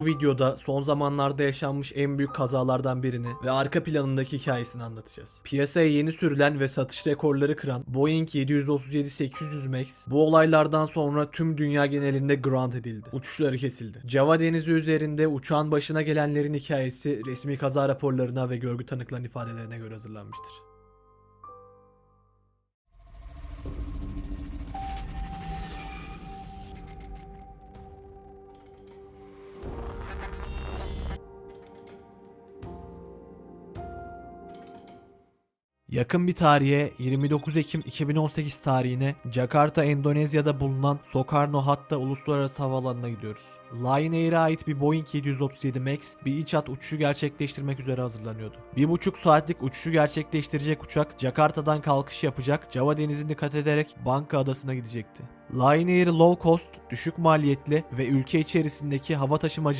Bu videoda son zamanlarda yaşanmış en büyük kazalardan birini ve arka planındaki hikayesini anlatacağız. Piyasaya yeni sürülen ve satış rekorları kıran Boeing 737-800 MAX bu olaylardan sonra tüm dünya genelinde ground edildi. Uçuşları kesildi. Java denizi üzerinde uçağın başına gelenlerin hikayesi resmi kaza raporlarına ve görgü tanıklarının ifadelerine göre hazırlanmıştır. Yakın bir tarihe 29 Ekim 2018 tarihine Jakarta, Endonezya'da bulunan Soekarno-Hatta Uluslararası Havaalanı'na gidiyoruz. Lion Air'e ait bir Boeing 737 MAX bir iç hat uçuşu gerçekleştirmek üzere hazırlanıyordu. Bir buçuk saatlik uçuşu gerçekleştirecek uçak Jakarta'dan kalkış yapacak, Java denizini kat ederek Banka adasına gidecekti. Lion Air low cost, düşük maliyetli ve ülke içerisindeki hava taşımacılığı